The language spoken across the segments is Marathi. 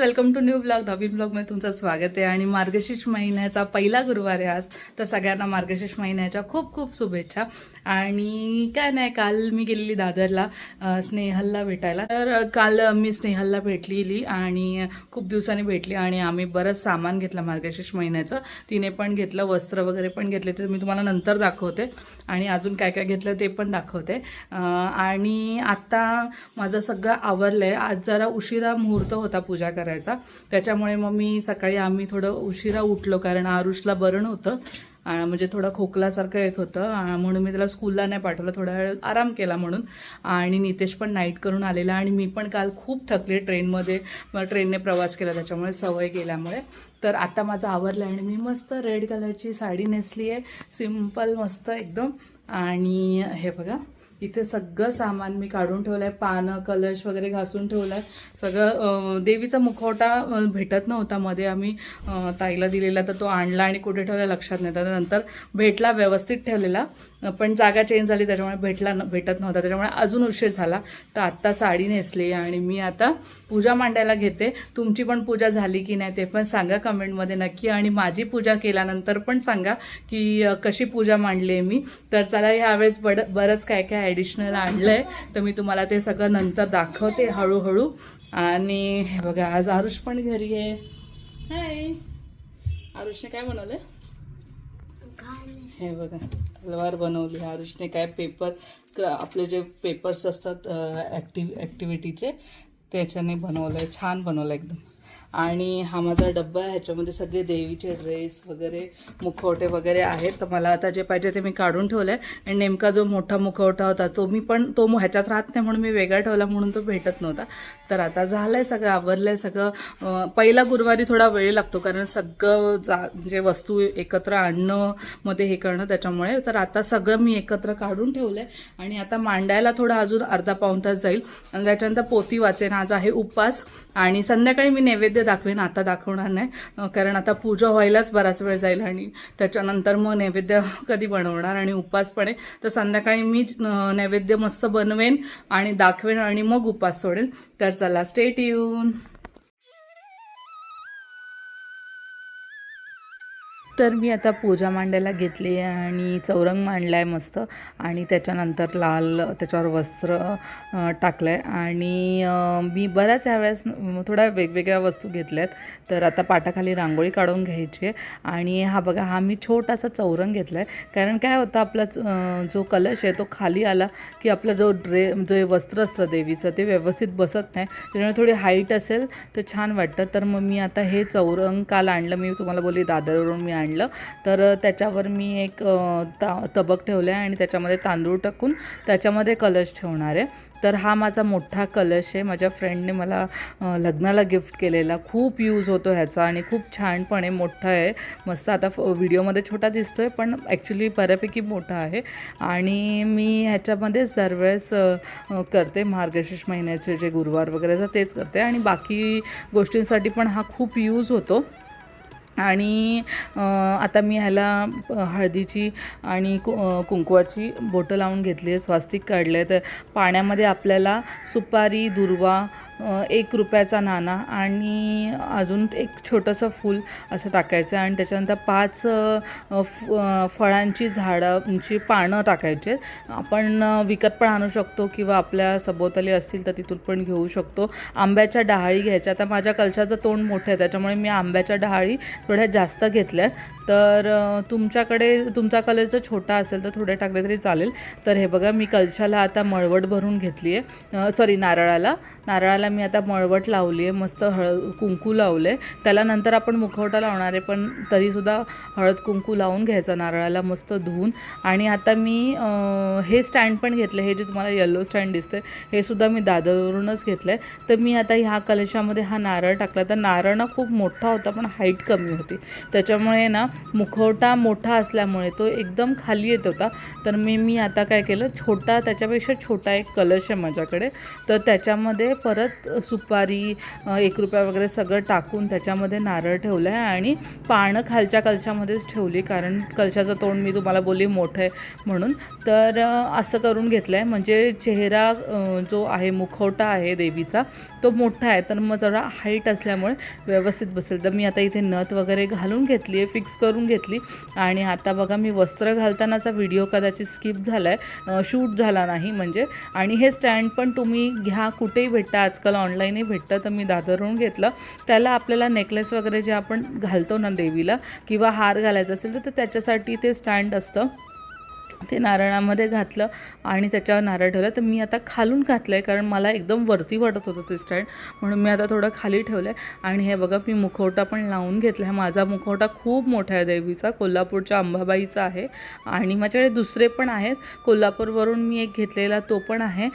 Welcome to new blog. नवीन ब्लॉगमध्ये तुमचं स्वागत आहे. आणि मार्गशीर्ष महिन्याचा पहिला गुरुवार आहे आज. तर सगळ्यांना मार्गशीर्ष महिन्याच्या खूप खूप शुभेच्छा. आणि काय नाही काल मी गेलेली दादरला स्नेहलला भेटायला. तर काल मी स्नेहलला भेटलेली आणि खूप दिवसांनी भेटली आणि आम्ही बरंच सामान घेतलं मार्गशीर्ष महिन्याचं. तिने पण घेतलं वस्त्र वगैरे पण घेतले तर मी तुम्हाला नंतर दाखवते. आणि अजून काय काय घेतलं ते पण दाखवते. आणि आता माझं सगळं आवरलं आहे आज जरा उशिरा मुहूर्त होता पूजा करायचा. त्याच्यामुळे मग मी सकाळी आम्ही थोडं उशिरा उठलो कारण आरुषला बरं नव्हतं. म्हणजे थोडं खोकलासारखं येत होतं. म्हणून मी त्याला स्कूलला नाही पाठवलं. थोडा वेळ आराम केला म्हणून. आणि नितेश पण नाईट करून आलेला. आणि मी पण काल खूप थकले ट्रेनमध्ये. ट्रेनने प्रवास केला. त्याच्यामुळे सवय गेल्यामुळे. तर आता माझं आवरलं आहे आणि मी मस्त रेड कलरची साडी नेसली आहे सिंपल मस्त एकदम. आणि हे बघा. इथे सगळं सामान मी काढून ठेवलं आहे पानं कलश वगैरे घासून ठेवलं आहे सगळं देवीचा मुखवटा भेटत नव्हता. मध्ये आम्ही ताईला दिलेला तर तो आणला आणि कुठे ठेवला लक्षात नाही. तर नंतर भेटला व्यवस्थित ठेवलेला. पण जागा चेंज झाली त्याच्यामुळे भेटला न- भेटत नव्हता. त्याच्यामुळे अजून उशीर झाला. तर आत्ता साडी नेसली आणि मी आता पूजा मांडायला घेते. तुमची पण पूजा झाली की नाही ते पण सांगा कमेंटमध्ये नक्की. आणि माझी पूजा केल्यानंतर पण सांगा की कशी पूजा मांडली आहे मी. तर चला ह्यावेळेस बड बरंच काय काय ॲडिशनल आणलं आहे तर मी तुम्हाला ते सगळं नंतर दाखवते हळूहळू. आणि हे बघा आज आरुष पण घरी आहे. हाय आरुषने काय बनवलं हे बघा तलवार बनवली आरुषने. काय पेपर आपले जे पेपर्स असतात ॲक्टिव ॲक्टिव्हिटीचे त्याच्याने बनवलं आहे छान बनवलं एकदम. आणि हा माझा डब्बा आहे ह्याच्यामध्ये सगळे देवीचे ड्रेस वगैरे मुखवटे वगैरे आहेत. तर मला आता जे पाहिजे ते मी काढून ठेवलं आहे आणि नेमका जो मोठा मुखवटा होता तो मी पण तो ह्याच्यात राहत नाही म्हणून मी वेगळा ठेवला म्हणून तो भेटत नव्हता. तर आता झालं आहे सगळं आवरलं आहे सगळं पहिला गुरुवारी थोडा वेळ लागतो कारण सगळं जा म्हणजे वस्तू एकत्र आणणं मध्ये हे करणं त्याच्यामुळे. तर आता सगळं मी एकत्र काढून ठेवलं आहे आणि आता मांडायला थोडा अजून अर्धा पाऊण तास जाईल. आणि त्याच्यानंतर पोती वाचेन. आज आहे उपवास आणि संध्याकाळी मी नैवेद्य दाखवेन आता दाखवणार नाही. कारण आता पूजा व्हायलाच बराच वेळ जाईल आणि त्याच्यानंतर मग नैवेद्य कधी बनवणार आणि उपवास पडेल तर संध्याकाळी मी नैवेद्य मस्त बनवेन आणि दाखवेन आणि मग उपवास सोडेन तर चला स्टेट येऊन तर मी आता पूजा मांडायला घेतली आहे आणि चौरंग मांडला आहे मस्त. आणि त्याच्यानंतर लाल त्याच्यावर वस्त्र टाकलं आहे आणि मी बऱ्याच ह्यावेळेस थोड्या वेगवेगळ्या वस्तू घेतल्या आहेत तर आता पाटाखाली रांगोळी काढून घ्यायची आहे. आणि हा बघा हा मी छोटासा चौरंग घेतला आहे कारण काय होतं आपला च- जो कलश आहे तो खाली आला की आपला जो ड्रे जे वस्त्र असतं देवीचं ते व्यवस्थित बसत नाही. त्याच्यामुळे थोडी हाईट असेल तर छान वाटतं. तर मग मी आता हे चौरंग काल आणलं. मी तुम्हाला बोलली दादरवरून मी आणलं. तर त्याच्यावर मी एक ता तबक ठेवलं आहे आणि त्याच्यामध्ये तांदूळ टाकून त्याच्यामध्ये कलश ठेवणार आहे. तर हा माझा मोठा कलश आहे. माझ्या फ्रेंडने मला लग्नाला गिफ्ट केलेला. खूप यूज होतो ह्याचा आणि खूप छानपणे आहे मोठा आहे. मस्त आता फ व्हिडिओमध्ये छोटा दिसतो आहे पण ॲक्च्युली बऱ्यापैकी मोठा आहे. आणि मी ह्याच्यामध्येच दरवेळेस करते. मार्गशीर्ष महिन्याचे जे गुरुवार वगैरे तेच करते. आणि बाकी गोष्टींसाठी पण हा खूप यूज होतो. आणि आता मी ह्याला हळदीची आणि कु कुंकवाची बोटं लावून घेतली आहे स्वास्तिक काढलं आहे. तर पाण्यामध्ये आपल्याला सुपारी दुर्वा एक रुपयाचा नाणा आणि अजून एक छोटंसं फूल असं टाकायचं आणि त्याच्यानंतर पाच फ फळांची झाडांची पानं टाकायचे आहेत. आपण विकत पण आणू शकतो किंवा आपल्या सभोवताली असतील तर तिथून पण घेऊ शकतो. आंब्याच्या डहाळी घ्यायच्या. आता माझ्या कलशाचं तोंड मोठं आहे त्याच्यामुळे मी आंब्याच्या डहाळी थोड्या जास्त घेतल्या तर तुमच्याकडे तुमचा कलर जर छोटा असेल तर थोडे टाकले तरी चालेल. तर हे बघा मी कलशाला आता मळवट भरून घेतली आहे. सॉरी नारळाला. नारळाला मी आता मळवट लावली आहे मस्त हळद कुंकू लावलं. आहे त्याला नंतर आपण मुखवटा लावणार आहे पण तरीसुद्धा हळद कुंकू लावून घ्यायचा नारळाला मस्त धुवून. आणि आता मी हे स्टँड पण घेतलं हे जे तुम्हाला येल्लो स्टँड दिसतं हे सुद्धा मी दादरवरूनच घेतलं. आहे तर मी आता ह्या कलशामध्ये हा नारळ टाकला. तर नारळ ना खूप मोठा होता पण हाईट कमी होती. त्याच्यामुळे ना मुखवटा मोठा असल्यामुळे तो एकदम खाली येत होता. तर मी मी आता काय केलं छोटा त्याच्यापेक्षा छोटा एक कलश आहे माझ्याकडे. तर त्याच्यामध्ये परत सुपारी एक रुपया वगैरे सगळं टाकून त्याच्यामध्ये नारळ ठेवलं आहे आणि पानं खालच्या कलशामध्येच ठेवली कारण कलशाचं तोंड मी तुम्हाला बोलली मोठं आहे म्हणून. तर असं करून घेतलं आहे म्हणजे चेहरा जो आहे मुखवटा आहे देवीचा तो मोठा आहे. तर मग जरा हाईट असल्यामुळे व्यवस्थित बसेल. तर मी आता इथे नथ वगैरे घालून घेतली आहे फिक्स करून घेतली. आणि आता बघा मी वस्त्र घालतानाचा व्हिडिओ कदाचित स्किप झाला आहे शूट झाला नाही म्हणजे. आणि हे स्टँड पण तुम्ही घ्या कुठेही भेटता आजकाल. ऑनलाईनही भेटतं तर मी दादरहून घेतलं. त्याला आपल्याला नेकलेस वगैरे जे आपण घालतो ना देवीला किंवा हार घालायचा असेल तर त्याच्यासाठी ते स्टँड असतं. ते नारळामध्ये घातलं आणि त्याच्यावर नारळ ठेवलं. तर मी आता खालून घातलं आहे कारण मला एकदम वरती वाटत होतं ते स्टँड म्हणून मी आता थोडं खाली ठेवलं आहे आणि हे बघा मी मुखवटा पण लावून घेतला आहे माझा मुखवटा खूप मोठा आहे देवीचा. कोल्हापूरच्या अंबाबाईचा आहे. आणि माझ्याकडे दुसरे पण आहेत. कोल्हापूरवरून मी एक घेतलेला तो पण आहे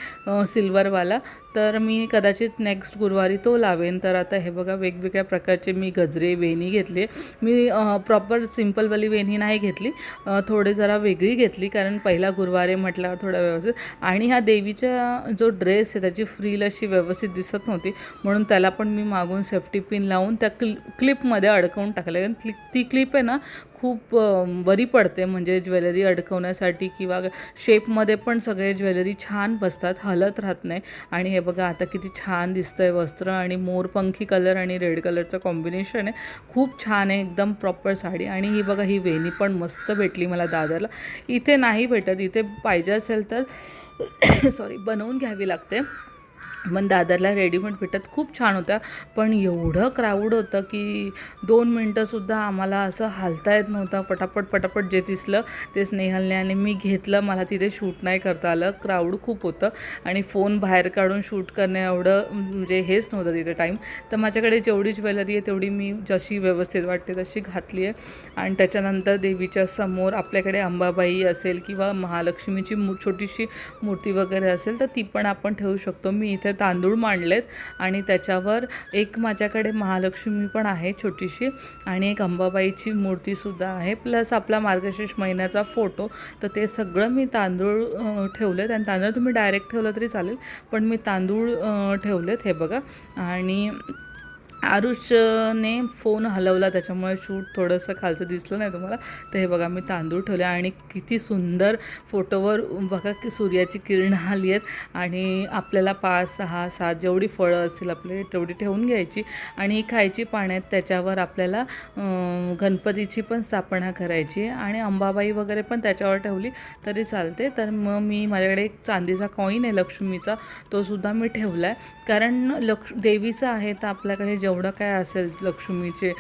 सिल्वरवाला. तर मी कदाचित नेक्स्ट गुरुवारी तो लावेन. तर आता हे बघा वेगवेगळ्या प्रकारचे मी गजरे वेणी घेतले. मी प्रॉपर सिम्पलवाली वेणी नाही घेतली. थोडे जरा वेगळी घेतली. कारण पहिला गुरुवारी म्हटल्यावर थोडा व्यवस्थित. आणि ह्या देवीचा जो ड्रेस आहे त्याची फ्रील अशी व्यवस्थित दिसत नव्हती. म्हणून त्याला पण मी मागून सेफ्टी पिन लावून त्या क्ल क्लिपमध्ये अडकवून टाकलं. कारण क्लि ती क्लिप आहे ना खूप बरी पडते. म्हणजे ज्वेलरी अडकवण्यासाठी किंवा शेपमध्ये पण सगळे ज्वेलरी छान बसतात हलत राहत नाही. आणि हे बघा आता किती छान दिसतं आहे वस्त्र आणि मोरपंखी कलर आणि रेड कलरचं कॉम्बिनेशन आहे. खूप छान आहे एकदम प्रॉपर साडी. आणि ही बघा ही वेणी पण मस्त भेटली मला दादरला इथे नाही भेटत इथे पाहिजे असेल तर सॉरी बनवून घ्यावी लागते. पण दादरला रेडीमेड भेटत खूप छान होत्या. पण एवढं क्राऊड होतं की दोन मिनटंसुद्धा आम्हाला असं हालता येत नव्हतं. पटापट पटापट जे दिसलं ते स्नेहलने आणि मी घेतलं. मला तिथे शूट नाही करता आलं. क्राऊड खूप होतं आणि फोन बाहेर काढून शूट करणे एवढं म्हणजे हेच नव्हतं तिथे टाईम तर माझ्याकडे जेवढी ज्वेलरी आहे तेवढी मी जशी व्यवस्थित वाटते तशी घातली आहे. आणि त्याच्यानंतर देवीच्या समोर आपल्याकडे अंबाबाई असेल किंवा महालक्ष्मीची मू छोटीशी मूर्ती वगैरे असेल तर ती पण आपण ठेवू शकतो. मी इथे तांदूळ मांडलेत आणि त्याच्यावर एक माझ्याकडे महालक्ष्मी पण आहे छोटीशी आणि एक अंबाबाईची मूर्तीसुद्धा आहे. प्लस आपला मार्गशीर्ष महिन्याचा फोटो तर ते सगळं मी तांदूळ ठेवलेत आणि तांदूळ तुम्ही डायरेक्ट ठेवलं तरी चालेल पण मी तांदूळ ठेवलेत हे बघा. आणि आरुषने फोन हलवला त्याच्यामुळे शूट थोडंसं खालचं दिसलं नाही तुम्हाला? तर हे बघा मी तांदूळ ठेवले आणि किती सुंदर फोटोवर बघा की सूर्याची किरणं आली आहेत आणि आपल्याला पाच सहा सात जेवढी फळं असतील आपले तेवढी ठेवून घ्यायची आणि खायची पाण्यात त्याच्यावर आपल्याला गणपतीची पण स्थापना करायची आणि अंबाबाई वगैरे पण त्याच्यावर ठेवली तरी चालते. तर मग मी माझ्याकडे एक चांदीचा कॉईन आहे लक्ष्मीचा तो सुद्धा मी ठेवला आहे कारण लक्ष देवीचं आहे तर आपल्याकडे जेवढं काय असेल लक्ष्मीचे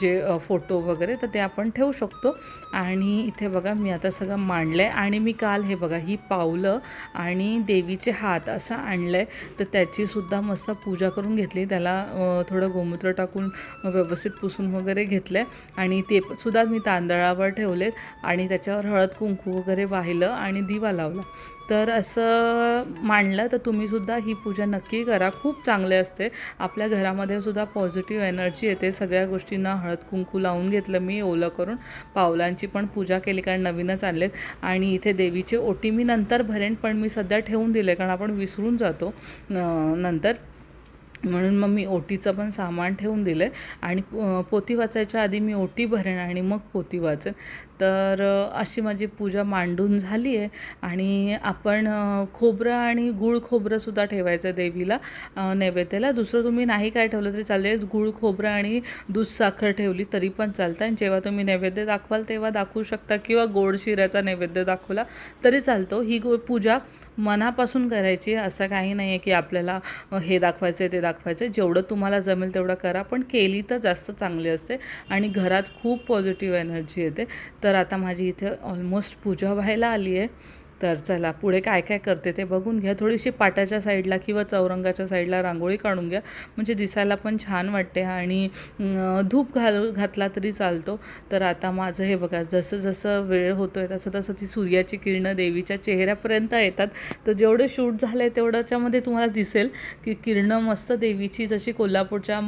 जे फोटो वगैरे तर ते आपण ठेवू शकतो. आणि इथे बघा मी आता सगळं मांडलं आहे आणि मी काल हे बघा ही पावलं आणि देवीचे हात असं आणलं आहे तर त्याचीसुद्धा मस्त पूजा करून घेतली. त्याला थोडं गोमूत्र टाकून व्यवस्थित पुसून वगैरे घेतलं आहे आणि ते सुद्धा मी तांदळावर ठेवलेत. आणि त्याच्यावर हळद कुंकू वगैरे वाहिलं आणि दिवा लावला. तर असं मांडलं तर तुम्हीसुद्धा ही पूजा नक्की करा. खूप चांगले असते. आपल्या घरामध्ये सुद्धा पॉझिटिव्ह एनर्जी येते. सगळ्या गोष्टींना हळद कुंकू लावून घेतलं मी ओलं करून. पावलांची पण पूजा केली कारण नवीनच आणलेत. आणि इथे देवीचे ओटी मी नंतर भरेन पण मी सध्या ठेवून दिले कारण आपण विसरून जातो. न- नंतर म्हणून मग मी ओटीचं पण सामान ठेवून दिलं आहे आणि पोती वाचायच्या आधी मी ओटी भरेन आणि मग पोती वाचेन. तर अशी माझी पूजा मांडून झाली आहे आणि आपण खोबरं आणि गुळ खोबरंसुद्धा ठेवायचं देवीला नैवेद्याला. दुसरं तुम्ही नाही काय ठेवलं तरी चालेल. गुळ खोबरं आणि दूध साखर ठेवली तरी पण चालतं. आणि जेव्हा तुम्ही नैवेद्य दाखवाल तेव्हा दाखवू शकता किंवा गोड शिऱ्याचा नैवेद्य दाखवला तरी चालतो. ही गो पूजा मनापासून करायची आहे. असं काही नाही आहे की आपल्याला हे दाखवायचं आहे ते दाखवायचं दाखवायचं. जेवढं तुम्हाला जमेल तेवढं करा पण केली तर जास्त चांगली असते आणि घरात खूप पॉझिटिव्ह एनर्जी येते. तर आता माझी इथे ऑलमोस्ट पूजा व्हायला आली आहे. तर चला पुढे काय काय करते ते बघून घ्या. थोडीशी पाटाच्या साईडला किंवा चौरंगाच्या साईडला रांगोळी काढून घ्या. म्हणजे दिसायला पण छान वाटते आणि धूप घाल घातला तरी चालतो. तर आता माझं हे बघा जसं जसं वेळ होतो आहे तसं तसं ती सूर्याची किरणं देवीच्या चेहऱ्यापर्यंत येतात. तर जेवढे शूट झालं आहे तेवढ्याच्यामध्ये तुम्हाला दिसेल की किरणं मस्त देवीची जशी कोल्हापूरच्या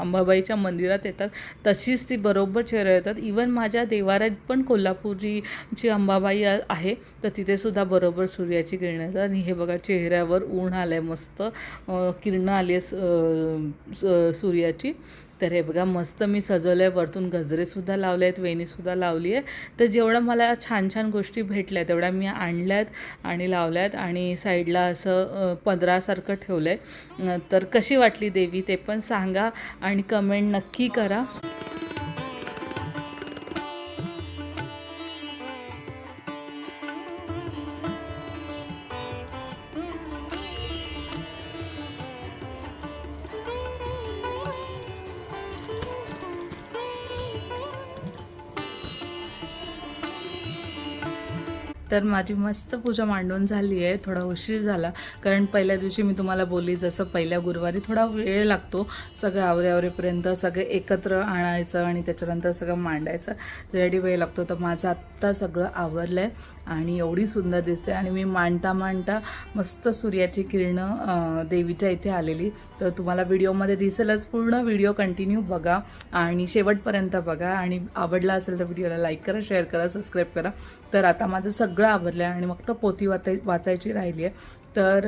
अंबाबाईच्या मंदिरात येतात तशीच ती बरोबर चेहऱ्या येतात. इवन माझ्या देवाऱ्यात पण कोल्हापुरीची अंबाबाई आहे. तर ती तिथे सुद्धा बरोबर सूर्याची किरणं येतात आणि हे बघा चेहऱ्यावर ऊन आलं आहे मस्त किरणं आली आहे सूर्याची. तर हे बघा मस्त मी सजवलं आहे वरतून गजरेसुद्धा लावले आहेत वेणीसुद्धा लावली आहे तर जेवढं मला छान छान गोष्टी भेटल्या तेवढ्या मी आणल्या आहेत आणि लावल्या आहेत आणि साईडला असं पंधरासारखं पदरासारखं ठेवलं आहे तर कशी वाटली देवी ते पण सांगा आणि कमेंट नक्की करा. तर माझी मस्त पूजा मांडून झाली आहे. थोडा उशीर झाला. कारण पहिल्या दिवशी मी तुम्हाला बोलली जसं पहिल्या गुरुवारी थोडा वेळ लागतो सगळं आवरेआवरेपर्यंत सगळे एकत्र आणायचं आणि त्याच्यानंतर सगळं मांडायचं. रेडी वेळ लागतो. तर माझं आत्ता सगळं आवरलं आहे आणि एवढी सुंदर दिसते. आणि मी मांडता मांडता मस्त सूर्याची किरणं देवीच्या इथे आलेली. तर तुम्हाला व्हिडिओमध्ये दिसेलच. पूर्ण व्हिडिओ कंटिन्यू बघा आणि शेवटपर्यंत बघा. आणि आवडला असेल तर व्हिडिओला लाईक करा शेअर करा सबस्क्राईब करा. तर आता माझं सगळं आवडलं आहे आणि मग तर पोथी वाचाय वाचायची राहिली आहे तर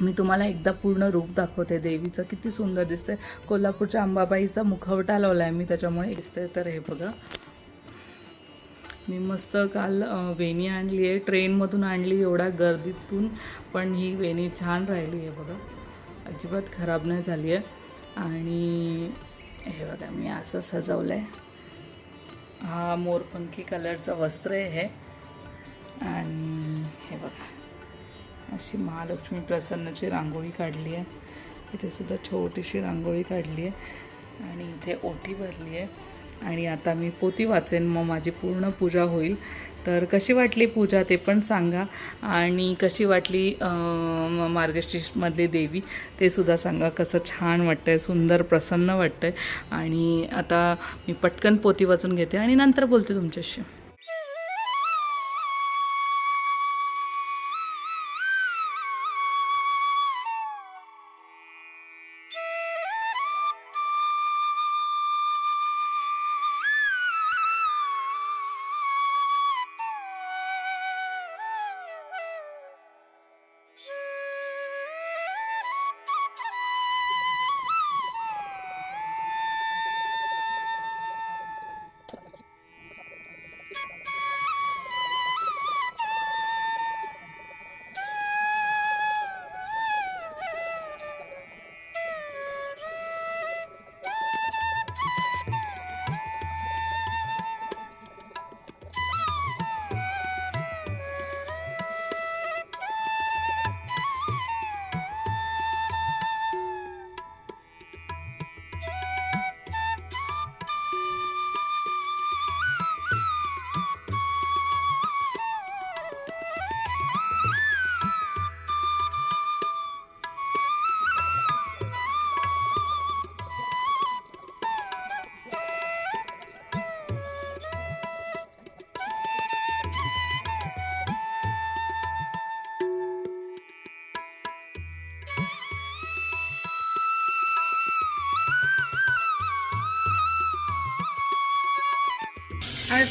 मी तुम्हाला एकदा पूर्ण रूप दाखवते. देवीचं किती सुंदर दिसतंय. कोल्हापूरच्या अंबाबाईचा मुखवटा लावला आहे मी त्याच्यामुळे दिसते तर हे बघा. मी मस्त काल वेणी आणली आहे ट्रेनमधून आणली एवढ्या गर्दीतून पण ही वेणी छान राहिली आहे बघा. अजिबात खराब नाही झाली आहे आणि हे बघा मी असं सजवलं आहे हा मोरपंखी कलरचं वस्त्र आहे हे. आणि हे बघा. अशी महालक्ष्मी प्रसन्नची रांगोळी काढली आहे. इथे सुद्धा छोटीशी रांगोळी काढली आहे. आणि इथे ओटी भरली आहे. आणि आता मी पोती वाचेन. मग माझी पूर्ण पूजा होईल. तर कशी वाटली पूजा ते पण सांगा. आणि कशी वाटली मार्गशीर्षमधली देवी ते सुद्धा सांगा. कसं छान वाटतं आहे सुंदर प्रसन्न वाटतं आहे आणि आता मी पटकन पोती वाचून घेते. आणि नंतर बोलते तुमच्याशी.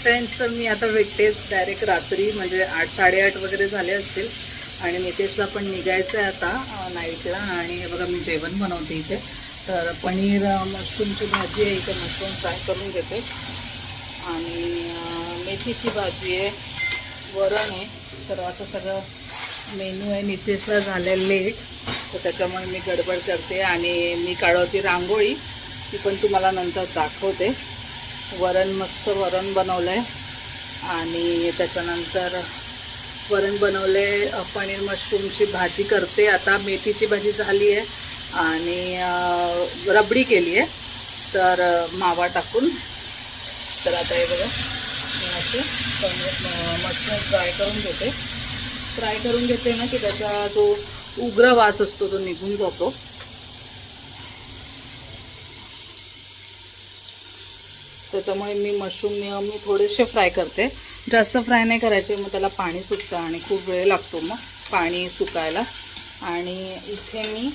आणि फ्रेंड्स तर मी आता भेटतेच डायरेक्ट रात्री म्हणजे आठ साडेआठ वगैरे झाले असतील. आणि नितेशला पण निघायचं आहे आता नाईटला आणि हे बघा मी जेवण बनवते इथे. तर पनीर मशरूमची भाजी आहे इथे मशरूम फ्राय करून घेते. आणि मेथीची भाजी आहे वरण आहे. तर असं सगळं मेनू आहे नितेशला झालं लेट. तर त्याच्यामुळे मी गडबड करते. आणि मी काढवते रांगोळी ती पण तुम्हाला नंतर दाखवते. वरण मस्त वरण बनवलं आहे आणि त्याच्यानंतर वरण बनवले पनीर मशरूमची भाजी करते. आता मेथीची भाजी झाली आहे. आणि रबडी केली आहे. तर मावा टाकून. तर आता हे बघा मी असे मशरूम फ्राय करून घेते. फ्राय करून घेते ना की त्याचा जो उग्र वास असतो तो निघून जातो. त्याच्यामुळे मी मशरूम मी थोडेसे फ्राय करते. जास्त फ्राय नाही करायचे मग त्याला पाणी सुटतं आणि खूप वेळ लागतो मग पाणी सुकायला. आणि इथे मी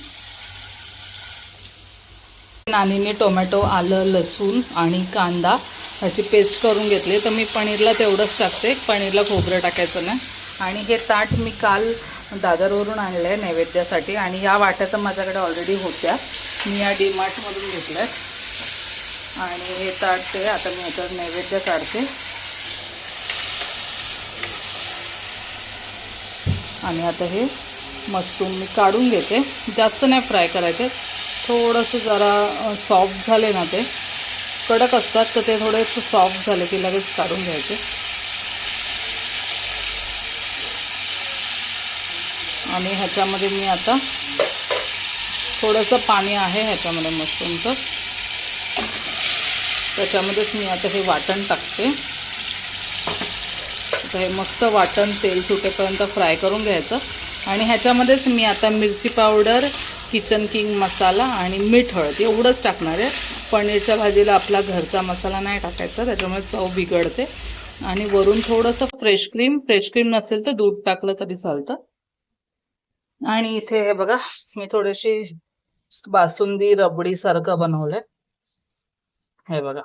नानीने टोमॅटो आलं लसूण आणि कांदा ह्याची पेस्ट करून घेतली. तर मी पनीरला तेवढंच टाकते. पनीरला खोबरं टाकायचं नाही. आणि हे ताट मी काल दादरवरून आणलं आहे नैवेद्यासाठी. आणि या वाट्या तर माझ्याकडे ऑलरेडी होत्या. मी या डीमार्टमधून घेतल्या आणि हे ताटते आता मी याच्यावर नैवेद्य काढते. आणि आता हे मशरूम मी काढून घेते. जास्त नाही फ्राय करायचे. थोडंसं जरा सॉफ्ट झाले ना ते. कडक असतात तर ते थोडे सॉफ्ट झाले की लगेच काढून घ्यायचे. आणि ह्याच्यामध्ये मी आता थोडंसं पाणी आहे ह्याच्यामध्ये मशरूमचं. त्याच्यामध्येच मी आता हे वाटण टाकते. आता हे मस्त वाटण तेल सुटेपर्यंत फ्राय करून घ्यायचं. आणि ह्याच्यामध्येच मी आता मिरची पावडर किचन किंग मसाला आणि मीठ हळद एवढंच टाकणार आहे. पनीरच्या भाजीला आपला घरचा मसाला नाही टाकायचा त्याच्यामुळे चव बिघडते. आणि वरून थोडंसं फ्रेश क्रीम फ्रेश क्रीम नसेल तर दूध टाकलं तरी चालतं. आणि इथे बघा मी थोडीशी बासुंदी रबडीसारखं बनवलंय. हे बघा.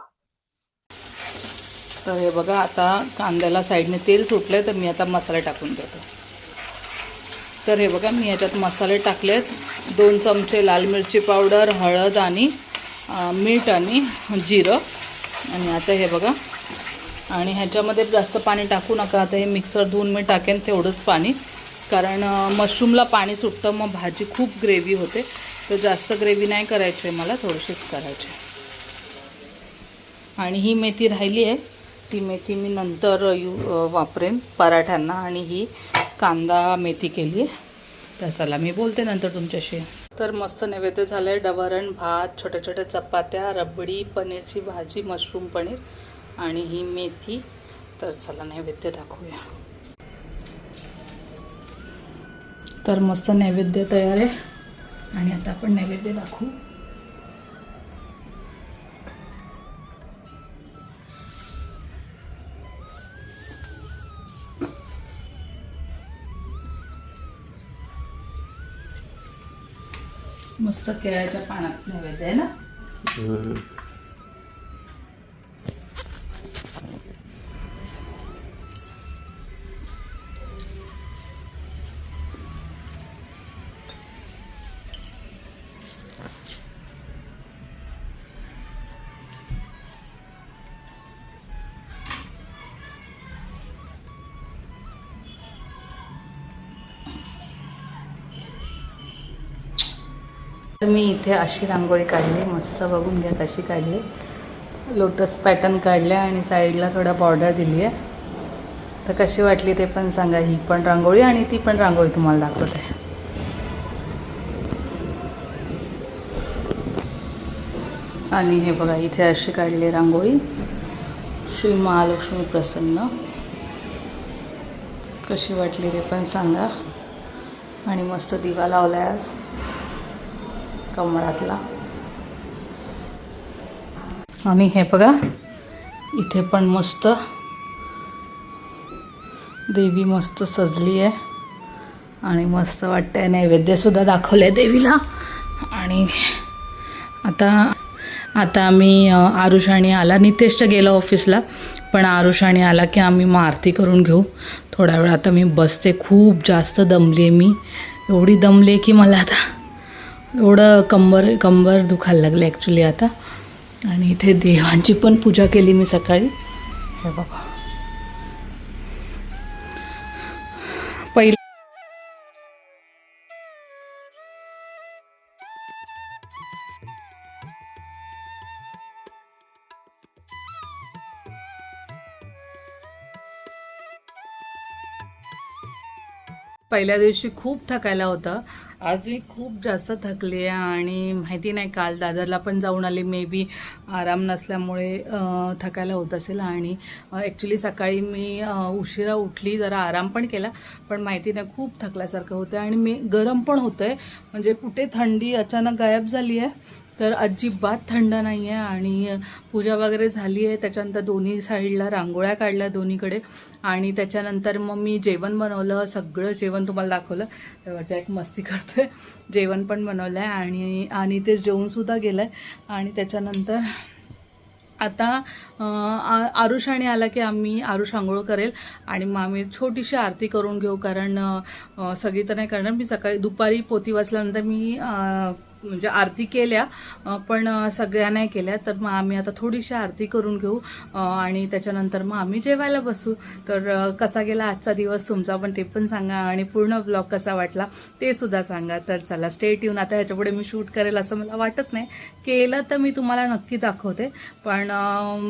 तर हे बघा आता कांद्याला साईडने तेल सुटलंय तर मी आता मसाले टाकून देतो. तर हे बघा मी याच्यात मसाले टाकलेत. दोन चमचे लाल मिरची पावडर हळद आणि मीठ आणि जिरं. आणि आता हे बघा. आणि ह्याच्यामध्ये जास्त पाणी टाकू नका. आता हे मिक्सर धुवून मी टाकेन तेवढंच पाणी. कारण मशरूमला पाणी सुटतं मग भाजी खूप ग्रेव्ही होते. तर जास्त ग्रेव्ही नाही करायची आहे मला थोडीशीच करायची आहे. आणि ही मेथी राहिली आहे. ती मेथी मी नंतर यू वापरेन पराठ्यांना आणि ही कांदा मेथी केली आहे. तर चला मी बोलते नंतर तुमच्याशी. तर मस्त नैवेद्य झालं आहे डवरण भात छोट्या छोट्या चपात्या रबडी पनीरची भाजी मशरूम पनीर आणि ही मेथी. तर चला नैवेद्य दाखवूया. तर मस्त नैवेद्य तयार आहे. आणि आता आपण नैवेद्य दाखवू. मस्त केळ्याच्या पानात नैवेद्य आहे ना? तर मी इथे अशी रांगोळी काढली मस्त बघून घ्या कशी काढली. लोटस पॅटर्न काढल्या आणि साईडला थोडा बॉर्डर दिली आहे तर कशी वाटली ते पण सांगा. ही पण रांगोळी आणि ती पण रांगोळी तुम्हाला दाखवते. आणि हे बघा इथे अशी काढली रांगोळी. श्री महालक्ष्मी प्रसन्न. कशी वाटली ते पण सांगा. आणि मस्त दिवा लावला आहे आज. कमळातला. आणि हे बघा इथे पण मस्त देवी मस्त सजली आहे. आणि मस्त वाटतंय नैवेद्यसुद्धा दाखवलं आहे देवीला. आणि आता आता आम्ही आरुष आणि आला. नितेश तर ऑफिसला पण आरुष आणि आला की आम्ही मग आरती करून घेऊ. थोडा वेळ आता मी बसते. खूप जास्त दमली आहे मी. एवढी दमली आहे की मला आता एवढं कंबर कंबर दुखायला लागले ॲक्च्युली आता. आणि इथे देवांची पण पूजा केली मी सकाळी. हे बाबा पहिलं पहिल्या दिवशी खूप थकायला होतं. आज मी खूप जास्त थकले आणि माहिती नाही काल दादरला पण जाऊन आले. मे बी आराम नसल्यामुळे थकायला होत असेल आणि ॲक्च्युली सकाळी मी उशिरा उठली जरा आराम पण केला पण माहिती नाही खूप थकल्यासारखं होतं आणि मी गरम पण होतं आहे म्हणजे कुठे थंडी अचानक गायब झाली आहे तर अजिबात थंड नाही आहे आणि पूजा वगैरे झाली आहे त्याच्यानंतर दोन्ही साईडला रांगोळ्या काढल्या दोन्हीकडे. आणि त्याच्यानंतर मग मी जेवण बनवलं. सगळं जेवण तुम्हाला दाखवलं. तेव्हाच्या एक मस्ती करतोय. जेवण पण बनवलं आहे आणि आणि ते जेवणसुद्धा गेलं आहे आणि त्याच्यानंतर आता आरुषाने आरुष आणि आला की आम्ही आरुष आंघोळ करेल. आणि मग आम्ही छोटीशी आरती करून घेऊ कारण सगळी तर नाही करणार. मी सकाळी दुपारी पोती वाचल्यानंतर मी म्हणजे आरती केल्या पण सगळ्या नाही केल्या. तर मग आम्ही आता थोडीशी आरती करून घेऊ आणि त्याच्यानंतर मग आम्ही जेवायला बसू. तर कसा गेला आजचा दिवस तुमचा पण ते पण सांगा आणि पूर्ण ब्लॉग कसा वाटला ते सुद्धा सांगा. तर चला स्टेट येऊन आता ह्याच्यापुढे मी शूट करेल असं मला वाटत नाही. केलं तर मी तुम्हाला नक्की दाखवते. पण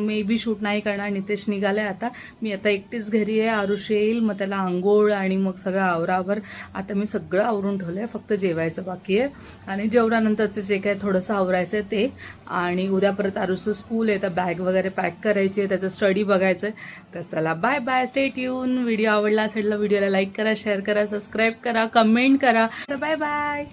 मे बी शूट नाही करणार. नितेश निघाले आता. मी आता एकटीच घरी आहे. आरुष येईल. मग त्याला आंघोळ आणि मग सगळं आवरावर. आता मी सगळं आवरून ठेवलं आहे फक्त जेवायचं बाकी आहे. आणि त्यानंतरचं जे काय थोडंसं आवरायचं आहे ते. आणि उद्या परत आरुसू स्कूल आहे तर बॅग वगैरे पॅक करायची आहे त्याचं स्टडी बघायचं आहे तर चला बाय बाय स्टेट येऊन व्हिडिओ आवडला असेल व्हिडिओला लाईक करा शेअर करा सबस्क्राईब करा कमेंट करा. तर बाय बाय